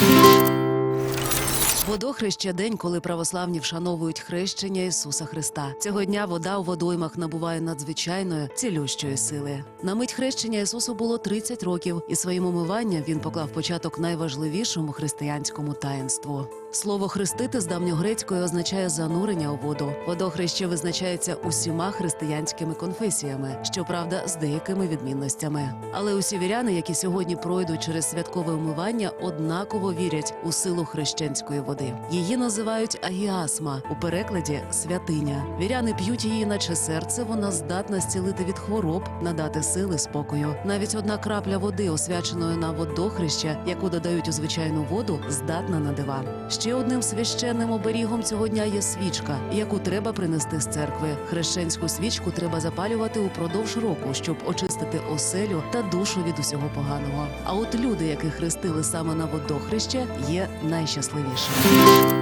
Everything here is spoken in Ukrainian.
Música Водохреща день, коли православні вшановують хрещення Ісуса Христа. Цього дня вода у водоймах набуває надзвичайної цілющої сили. На мить хрещення Ісусу було 30 років, і своїм умиванням він поклав початок найважливішому християнському таїнству. Слово хрестити з давньогрецької означає занурення у воду. Водохреще визначається усіма християнськими конфесіями, щоправда, з деякими відмінностями. Але усі віряни, які сьогодні пройдуть через святкове умивання, однаково вірять у силу хрещенської води. Її називають агіасма у перекладі святиня. Віряни п'ють її, наче серце. Вона здатна зцілити від хвороб, надати сили спокою. Навіть одна крапля води, освяченої на водохреща, яку додають у звичайну воду, здатна на дива. Ще одним священним оберігом цього дня є свічка, яку треба принести з церкви. Хрещенську свічку треба запалювати упродовж року, щоб очистити оселю та душу від усього поганого. А от люди, яких хрестили саме на водохреще, є найщасливішими. Thank you.